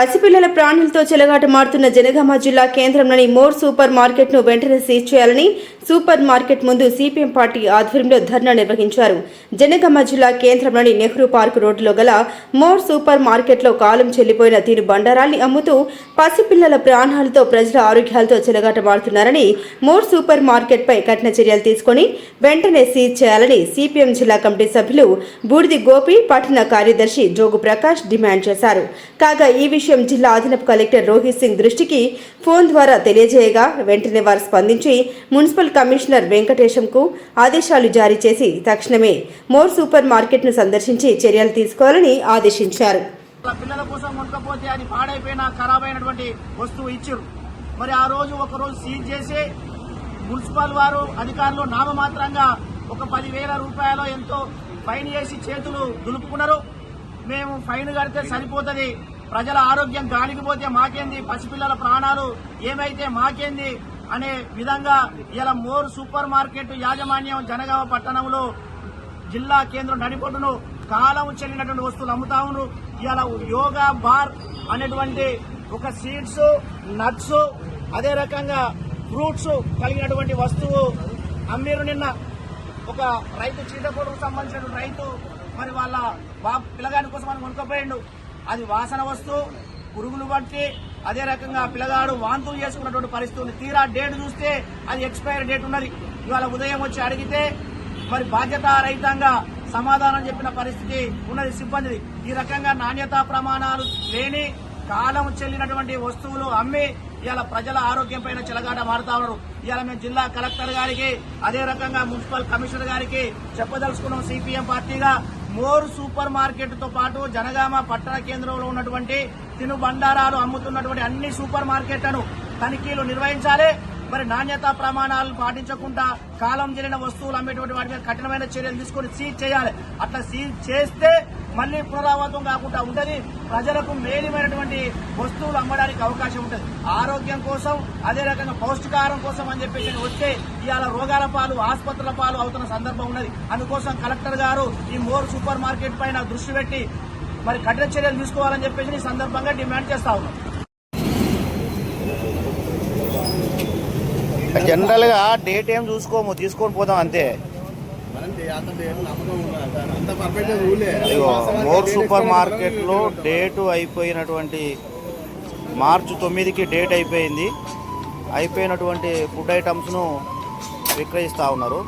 పసిపిల్లల ప్రాణులతో చెలగాట మారుతున్న జనగామ జిల్లా కేంద్రంలోని మోర్ సూపర్ మార్కెట్ను వెంటనే సీజ్ చేయాలని సూపర్ మార్కెట్ ముందు సిపిఎం పార్టీ ఆధ్వర్యంలో ధర్నా నిర్వహించారు. జనగామ జిల్లా కేంద్రంలోని నెహ్రూ పార్క్ రోడ్డులో గల మోర్ సూపర్ మార్కెట్లో కాలం చెల్లిపోయిన తీరు బండారాన్ని అమ్ముతూ పసిపిల్లల ప్రాణాలతో ప్రజల ఆరోగ్యాలతో చెలగాట మారుతున్నారని మోర్ సూపర్ మార్కెట్పై కఠిన చర్యలు తీసుకొని వెంటనే సీజ్ చేయాలని సిపిఎం జిల్లా కమిటీ సభ్యులు బూడిది గోపి పట్టణ కార్యదర్శి జోగు ప్రకాష్ డిమాండ్ చేశారు. కాగా ఈ విషయం జిల్లా అదనపు కలెక్టర్ రోహిత్ సింగ్ దృష్టికి ఫోన్ ద్వారా తెలియజేయగా వెంటనే వారు స్పందించి మున్సిపల్ కమిషనర్ వెంకటేశంకు ఆదేశాలు జారీ చేసి తక్షణమే మోర్ సూపర్ మార్కెట్ను సందర్శించి చర్యలు తీసుకోవాలని ఆదేశించారు. పిల్లల కోసం కొనుక్కపోతే అది పాడైపోయిన ఖరాబ్ అయినటువంటి వస్తువు ఇచ్చారు. మరి ఆ రోజు ఒక రోజు సీజ్ చేసి మున్సిపల్ వారు అధికారులు నామమాత్రంగా ఒక పదివేల రూపాయలు ఎంతో ఫైన్ చేసి చేతులు దులుపుకున్నారు. మేము ఫైన్ కడితే సరిపోతుంది. ప్రజల ఆరోగ్యం గాలికి పోతే మాకేంది? పసిపిల్లల ప్రాణాలు ఏమైతే మాకేంది? అనే విధంగా ఇలా మోర్ సూపర్ మార్కెట్ యాజమాన్యం జనగామ పట్టణంలో జిల్లా కేంద్రం నడిపొట్టును కాలం చెల్లినటువంటి వస్తువులు అమ్ముతా ఉన్నారు ఇవాళ యోగా బార్ అనేటువంటి ఒక సీడ్స్ నట్స్ అదే రకంగా ఫ్రూట్స్ కలిగినటువంటి వస్తువు అమ్మీరు నిన్న. ఒక రైతు చీటకోటకు సంబంధించిన రైతు మరి వాళ్ళ బాబు పిల్లగాని కోసం అని కొనుక్కపోయిండు. అది వాసన వస్తువు పురుగులు పట్టి అదే రకంగా పిల్లగాడు వాంతులు చేసుకున్నటువంటి పరిస్థితి ఉంది. తీరా డేట్ చూస్తే అది ఎక్స్పైర్ డేట్ ఉన్నది. ఇవాళ ఉదయం వచ్చి అడిగితే మరి బాధ్యత రహితంగా సమాధానం చెప్పిన పరిస్థితి ఉన్నది సిబ్బంది ఈ రకంగా నాణ్యతా ప్రమాణాలు లేని కాలం చెల్లినటువంటి వస్తువులు అమ్మి ఇవాళ ప్రజల ఆరోగ్యం పైన చెలగాట మారుతా ఉన్నారు. ఇవాళ మేము జిల్లా కలెక్టర్ గారికి అదే రకంగా మున్సిపల్ కమిషనర్ గారికి చెప్పదలుచుకున్నాం. సిపిఎం పార్టీగా మోర్ సూపర్ మార్కెట్తో పాటు జనగామ పట్టణ కేంద్రంలో ఉన్నటువంటి తిను బండారాలు అమ్ముతున్నటువంటి అన్ని సూపర్ మార్కెట్లను తనిఖీలు నిర్వహించాలి. మరి నాణ్యతా ప్రమాణాలు పాటించకుండా కాలం జరిగిన వస్తువులు అమ్మేటువంటి వాటి మీద కఠినమైన చర్యలు తీసుకొని సీజ్ చేయాలి. అట్లా సీజ్ చేస్తే మళ్ళీ పునరావృతం కాకుండా ఉంటది. ప్రజలకు మేలిమైనటువంటి వస్తువులు అమ్మడానికి అవకాశం ఉంటుంది. ఆరోగ్యం కోసం అదే రకంగా పౌష్టికాహారం కోసం అని చెప్పేసి వస్తే ఇవాళ రోగాల పాలు ఆసుపత్రుల పాలు అవుతున్న సందర్భం ఉన్నది. అందుకోసం కలెక్టర్ గారు ఈ మోర్ సూపర్ మార్కెట్ పైన దృష్టి పెట్టి మరి కఠిన చర్యలు తీసుకోవాలని చెప్పేసి ఈ సందర్భంగా డిమాండ్ చేస్తా ఉన్నాం. జనరల్గా డేట్ ఏం చూసుకోము తీసుకొని పోదాం అంతే. మోర్ సూపర్ మార్కెట్లో డేటు అయిపోయినటువంటి మార్చి తొమ్మిదికి డేట్ అయిపోయింది. అయిపోయినటువంటి ఫుడ్ ఐటమ్స్ను విక్రయిస్తూ ఉన్నారు.